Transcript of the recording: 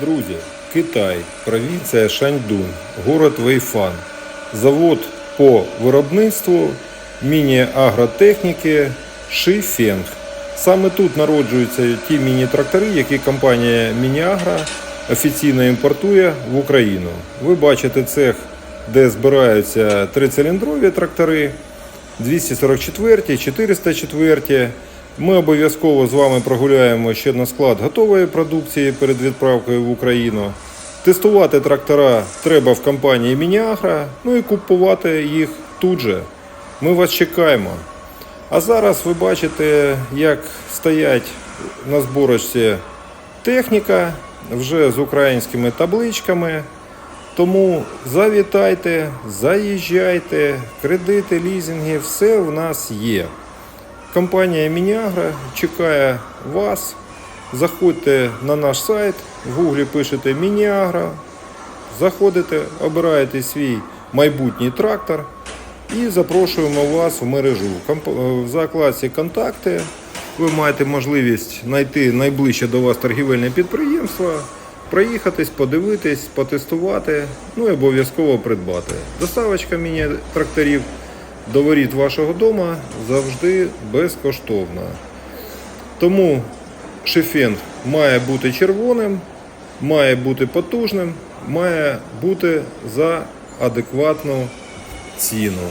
Друзі, Китай, провінція Шаньдун, город Вейфан. Завод по виробництву міні-агротехніки Шифенг. Саме тут народжуються ті міні-трактори, які компанія Мініагра офіційно імпортує в Україну. Ви бачите цех, де збираються трициліндрові трактори, 244, 404. Ми обов'язково з вами прогуляємо ще на склад готової продукції перед відправкою в Україну. Тестувати трактора треба в компанії Мініагра, ну і купувати їх тут же. Ми вас чекаємо. А зараз ви бачите, як стоять на зборочці техніка вже з українськими табличками. Тому завітайте, заїжджайте, кредити, лізинги, все в нас є. Компанія Мініагра чекає вас. Заходьте на наш сайт, в гуглі пишете Мініагра, заходите, обираєте свій майбутній трактор і запрошуємо вас в мережу. В закладці контакти ви маєте можливість знайти найближче до вас торгівельне підприємство, проїхатись, подивитись, потестувати, ну і обов'язково придбати. Доставочка міні-тракторів до воріт вашого дому завжди безкоштовна. Тому шифен має бути червоним, має бути потужним, має бути за адекватну ціну.